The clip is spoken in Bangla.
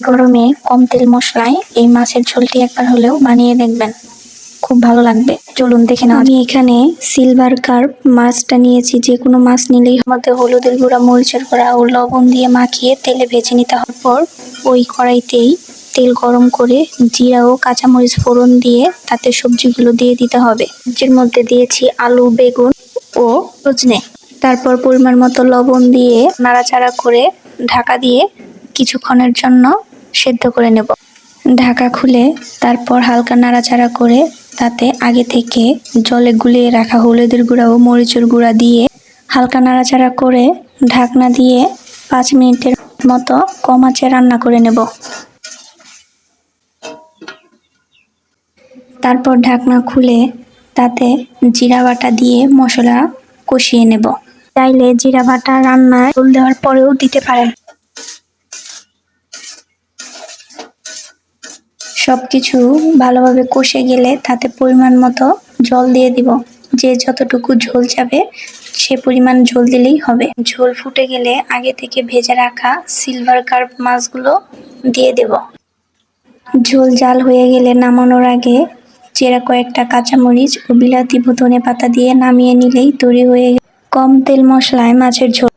গরমে কম তেল মশলায় এই মাছের ঝোলটি একবার হলেও বানিয়ে দেখবেন। খুব ভালো লাগবে। চলুন দেখে নাও আমি এখানে সিলভার কার্প মাছটা নিয়েছি। যে কোনো মাছ নিলেই মধ্যে হলুদের গুঁড়া, মরিচের গুঁড়া ও লবণ দিয়ে মাখিয়ে তেলে ভেজে নিতে হওয়ার পর ওই কড়াইতেই তেল গরম করে জিরা ও কাঁচামরিচ ফোড়ন দিয়ে তাতে সবজিগুলো দিয়ে দিতে হবে। সবজির মধ্যে দিয়েছি আলু, বেগুন ও সজনে। তারপর পরিমাণ মতো লবণ দিয়ে নাড়াচাড়া করে ঢাকা দিয়ে কিছুক্ষণের জন্য সেদ্ধ করে নেব। ঢাকা খুলে তারপর হালকা নাড়াচাড়া করে তাতে আগে থেকে জলে গুলিয়ে রাখা হলুদের গুঁড়া ও মরিচের গুঁড়া দিয়ে হালকা নাড়াচাড়া করে ঢাকনা দিয়ে পাঁচ মিনিটের মতো কম আঁচে রান্না করে নেব। তারপর ঢাকনা খুলে তাতে জিরা বাটা দিয়ে মশলা কষিয়ে নেব। চাইলে জিরা বাটা রান্নায় ঝোল দেওয়ার পরেও দিতে পারেন। সবকিছু ভালোভাবে কষে গেলে তাতে পরিমাণ মতো জল দিয়ে দিব। যে যতটুকু ঝোল যাবে, সে পরিমাণ ঝোল দিলেই হবে। ঝোল ফুটে গেলে আগে থেকে ভেজে রাখা সিলভার কার্প মাছগুলো দিয়ে দেব। ঝোল জাল হয়ে গেলে নামানোর আগে চেরা কয়েকটা কাঁচামরিচ ও বিলাতি ধনে পাতা দিয়ে নামিয়ে নিলেই তৈরি হয়ে কম তেল মশলায় মাছের ঝোল।